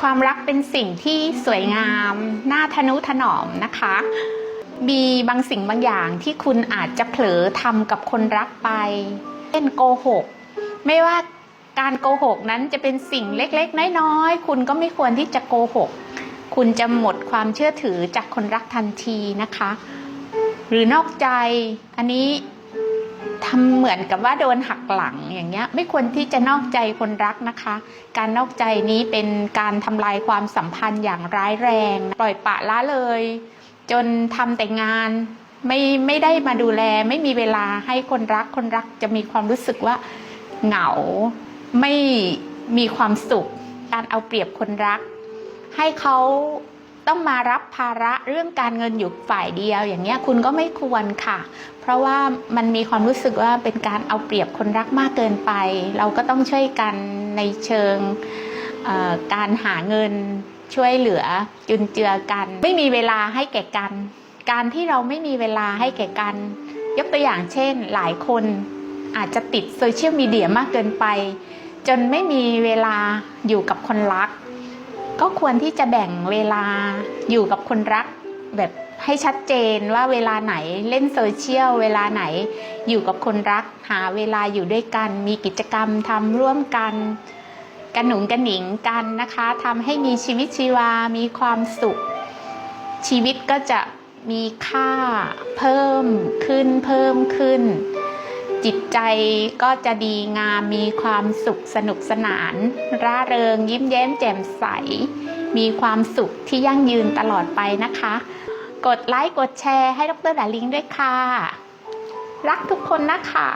ความรักเป็นสิ่งที่สวยงาม น่าทนุถนอมนะคะ มีบางสิ่งบางอย่างที่คุณอาจจะเผลอทำกับคนรักไป เช่นโกหก ไม่ว่าการโกหกนั้นจะเป็นสิ่งเล็กๆ น้อยๆ คุณก็ไม่ควรที่จะโกหก คุณจะหมดความเชื่อถือจากคนรักทันทีนะคะ หรือนอกใจ อันนี้ ทำเหมือนกับว่าโดนหักหลังอย่างเงี้ย ไม่ควรที่จะนอกใจคนรักนะคะ การนอกใจนี้เป็นการทำลายความสัมพันธ์อย่างร้ายแรง ปล่อยปะละเลย จนทำแต่งานไม่ไม่ได้มาดูแล ไม่มีเวลาให้คนรักคนรักจะมีความรู้สึกว่าเหงา ไม่มีความสุข การเอาเปรียบคนรัก ให้เขา ต้องมารับภาระเรื่องการเงินอยู่ฝ่ายเดียว อย่างเงี้ยคุณก็ไม่ควรค่ะ เพราะว่ามันมีความรู้สึกว่าเป็นการเอาเปรียบคนรักมากเกินไป เราก็ต้องช่วยกันในเชิงการหาเงินช่วยเหลือจุนเจือกัน ไม่มีเวลาให้แก่กัน การที่เราไม่มีเวลาให้แก่กัน ยกตัวอย่างเช่น หลายคนอาจจะติดโซเชียลมีเดียมากเกินไป จนไม่มีเวลาอยู่กับคนรัก ก็ควรที่จะแบ่งเวลาอยู่กับคนรักแบบให้ชัดเจนว่าเวลาไหนเล่นโซเชียลเวลาไหนอยู่กับคนรัก หาเวลาอยู่ด้วยกัน มีกิจกรรมทำร่วมกันกันหนุงกันหนิงกันนะคะทำให้มีชีวิตชีวา มีความสุข ชีวิตก็จะมีค่าเพิ่มขึ้นเพิ่มขึ้น จิตใจก็จะดีงามมีความสุขสนุกสนาน ร่าเริงยิ้มแย้มแจ่มใส มีความสุขที่ยั่งยืนตลอดไปนะคะ กดไลค์กดแชร์ให้ดรดาลิงด้วยค่ะ รักทุกคนนะคะ